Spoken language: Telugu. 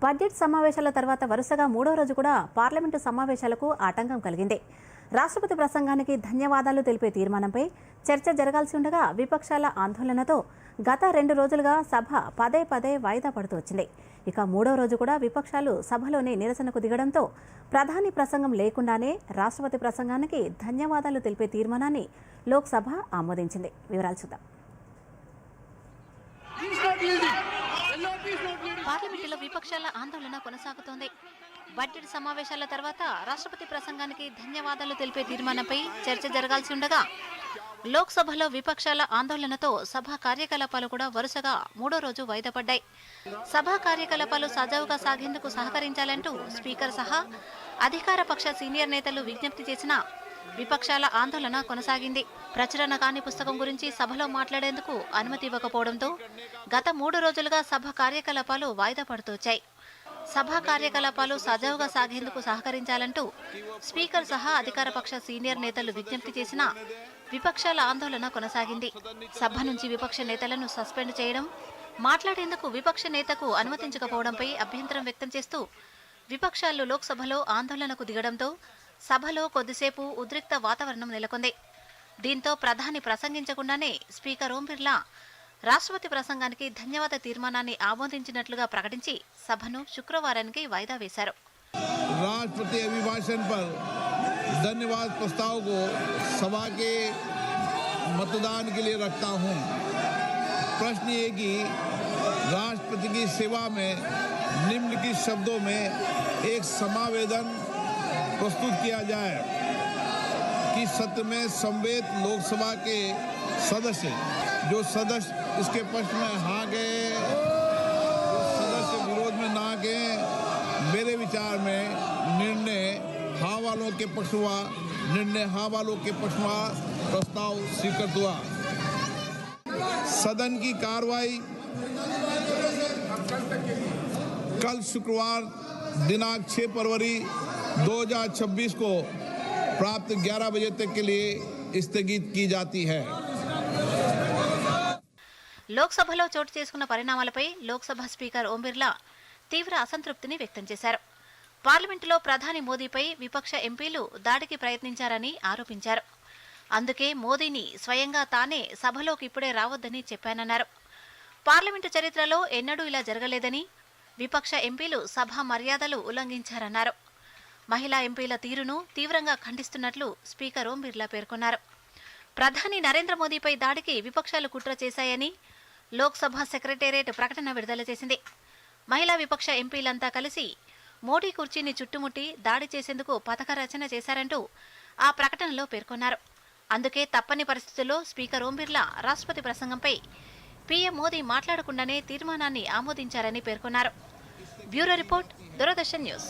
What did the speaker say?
బడ్జెట్ సమావేశాల తర్వాత వరుసగా మూడో రోజు కూడా పార్లమెంటు సమావేశాలకు ఆటంకం కలిగింది. రాష్ట్రపతి ప్రసంగానికి ధన్యవాదాలు తెలిపే తీర్మానంపై చర్చ జరగాల్సి ఉండగా విపక్షాల ఆందోళనతో గత రెండు రోజులుగా సభ పదే పదే వాయిదా పడుతూ వచ్చింది. ఇక మూడో రోజు కూడా విపక్షాలు సభలోనే నిరసనకు దిగడంతో ప్రధాని ప్రసంగం లేకుండానే రాష్ట్రపతి ప్రసంగానికి ధన్యవాదాలు తెలిపే తీర్మానాన్ని లోక్సభ ఆమోదించింది. వివరాలు చూద్దాం. పార్లమెంటులో విపక్షాల ఆందోళన కొనసాగుతోంది. బడ్జెట్ సమావేశాల తర్వాత రాష్ట్రపతి ప్రసంగానికి ధన్యవాదాలు తెలిపే తీర్మానంపై చర్చ జరగాల్సి ఉండగా లోక్సభలో విపక్షాల ఆందోళనతో సభ కార్యకలాపాలు కూడా వరుసగా మూడో రోజు వాయిదా పడ్డాయి. సభా కార్యకలాపాలు సజావుగా సాగేందుకు సహకరించాలంటూ స్పీకర్ సహా అధికార పక్ష సీనియర్ నేతలు విజ్ఞప్తి చేసినా విపక్షాల ఆందోళన కొనసాగింది. ప్రచురణ కాని పుస్తకం గురించి సభలో మాట్లాడేందుకు అనుమతి ఇవ్వకపోవడంతో గత మూడు రోజులుగా సభ కార్యకలాపాలు వాయిదా పడుతూ సభా కార్యకలాపాలు సజావుగా సాగేందుకు సహకరించాలంటూ స్పీకర్ సహా అధికార పక్ష సీనియర్ నేతలు విజ్ఞప్తి చేసినా విపక్షాల ఆందోళన కొనసాగింది. సభ నుంచి విపక్ష నేతలను సస్పెండ్ చేయడం మాట్లాడేందుకు విపక్ష నేతకు అనుమతించకపోవడంపై అభ్యంతరం వ్యక్తం చేస్తూ విపక్షాలు లోక్సభలో ఆందోళనకు దిగడంతో సభలో కొద్దిసేపు ఉద్రిక్త వాతావరణం నెలకొంది దీంతో ప్రధాని ప్రసంగించకుండానే స్పీకర్ ఓం బిర్లా రాష్ట్రపతి ప్రసంగానికి ధన్యవాద తీర్మానాన్ని ఆమోదించినట్లుగా ప్రకటించి సభను శుక్రవారానికి వాయిదా వేశారు राष्ट्रपति अभिभाषण पर धन्यवाद प्रस्ताव को सभा के मतदान के लिए रखता हूं। प्रश्न ये कि राष्ट्रपति की सेवा में निम्नलिखित शब्दों में एक समावेदन प्रस्तुत किया जाए कि सत्र में संवेद लोकसभा के सदस्य, जो सदस्य इसके पक्ष में हाँ गए सदस्य विरोध में ना गए, मेरे विचार में निर्णय हाँ वालों के पक्ष हुआ, निर्णय हाँ वालों के पक्ष हुआ, प्रस्ताव स्वीकृत हुआ। सदन की कार्रवाई कल शुक्रवार दिनांक 6 फरवरी 2026 को प्राप्त 11 बजे तक के लिए स्थगित की जाती है లోక్సభలో చోటు చేసుకున్న పరిణామాలపై లోక్సభ స్పీకర్ ఓం బిర్లా తీవ్ర అసంతృప్తిని వ్యక్తం చేశారు పార్లమెంటులో ప్రధాని మోదీపై విపక్ష ఎంపీలు దాడికి ప్రయత్నించారని ఆరోపించారు అందుకే మోదీని స్వయంగా తానే సభలోకి ఇప్పుడే రావద్దని చెప్పానన్నారు పార్లమెంటు చరిత్రలో ఎన్నడూ ఇలా జరగలేదని విపక్ష ఎంపీలు సభ మర్యాదలు ఉల్లంఘించారన్నారు మహిళా ఎంపీల తీరును తీవ్రంగా ఖండిస్తున్నట్లు స్పీకర్ ఓం బిర్లా పేర్కొన్నారు. ప్రధాని నరేంద్ర మోదీపై దాడికి విపక్షాలు కుట్ర చేశాయని లోక్సభ సెక్రటేరియట్ ప్రకటన విడుదల చేసింది. మహిళా విపక్ష ఎంపీలంతా కలిసి మోడీ కుర్చీని చుట్టుముట్టి దాడి చేసేందుకు పథక రచన చేశారంటూ ఆ ప్రకటనలో పేర్కొన్నారు. అందుకే తప్పని పరిస్థితుల్లో స్పీకర్ ఓం బిర్లా రాష్ట్రపతి ప్రసంగంపై పీఎం మోదీ మాట్లాడకుండానే తీర్మానాన్ని ఆమోదించారని పేర్కొన్నారు. Bureau report Doordarshan news.